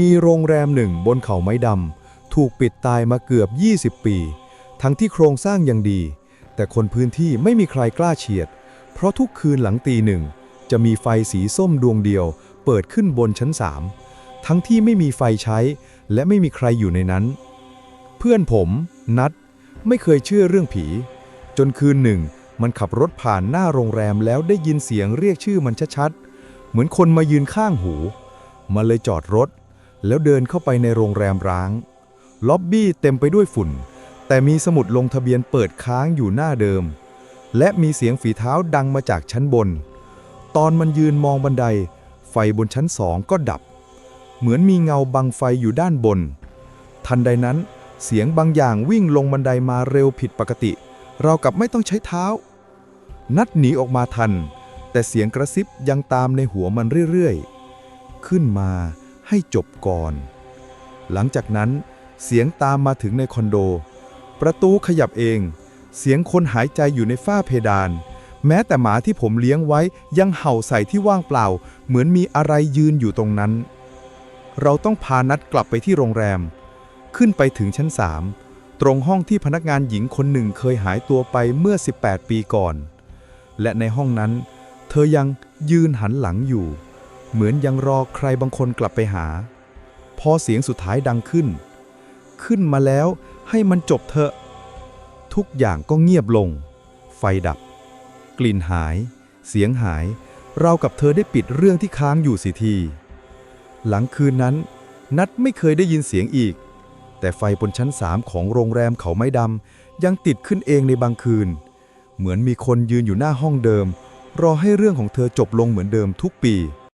มีโรงแรมหนึ่งบนเขาไม้ดำ ถูกปิดตายมาเกือบ 20 ปี ทั้งที่โครงสร้างยังดี แต่คนพื้นที่ไม่มีใครกล้าเฉียด เพราะทุกคืนหลังตีหนึ่ง จะมีไฟสีส้มดวงเดียว เปิดขึ้นบนชั้นสามทั้งที่ไม่มีไฟใช้ และไม่มีใครอยู่ในนั้น เพื่อนผมนัดไม่เคยเชื่อเรื่องผี จนคืนหนึ่ง มันขับรถผ่านหน้าโรงแรมแล้วได้ยินเสียงเรียกชื่อมันชัดๆเหมือนคนมายืนข้างหู มันเลยจอดรถ แล้วเดินเข้าไปในโรงแรมร้าง ล็อบบี้เต็มไปด้วยฝุ่น แต่มีสมุดลงทะเบียนเปิดค้างอยู่หน้าเดิม และมีเสียงฝีเท้าดังมาจากชั้นบน ตอนมันยืนมองบันได ไฟบนชั้นสองก็ดับ เหมือนมีเงาบังไฟอยู่ด้านบน ทันใดนั้น เสียงบางอย่างวิ่งลงบันไดมาเร็วผิดปกติ เรากับไม่ต้องใช้เท้า นัดหนีออกมาทัน แต่เสียงกระซิบยังตามในหัวมันเรื่อยๆ ขึ้นมา ให้จบก่อน หลังจากนั้นเสียงตามมาถึงในคอนโด ประตูขยับเอง เสียงคนหายใจอยู่ในฝ้าเพดาน แม้แต่หมาที่ผมเลี้ยงไว้ยังเห่าใส่ที่ว่างเปล่า เหมือนมีอะไรยืนอยู่ตรงนั้น เราต้องพานัดกลับไปที่โรงแรม ขึ้นไปถึงชั้น3ตรงห้องที่พนักงานหญิงคนหนึ่งเคยหายตัวไปเมื่อ 18 ปีก่อน และในห้องนั้น เธอยังยืนหันหลังอยู่ เหมือนยังรอใครบางคนกลับไปหา พอเสียงสุดท้ายดังขึ้น ขึ้นมาแล้วให้มันจบเถอะ ทุกอย่างก็เงียบลง ไฟดับ กลิ่นหาย เสียงหาย เรากับเธอได้ปิดเรื่องที่ค้างอยู่สิที หลังคืนนั้น นัดไม่เคยได้ยินเสียงอีก แต่ไฟบนชั้นสามของโรงแรมเขาไม้ดำยังติดขึ้นเองในบางคืน เหมือนมีคนยืนอยู่หน้าห้องเดิม รอให้เรื่องของเธอจบลงเหมือนเดิมทุกปี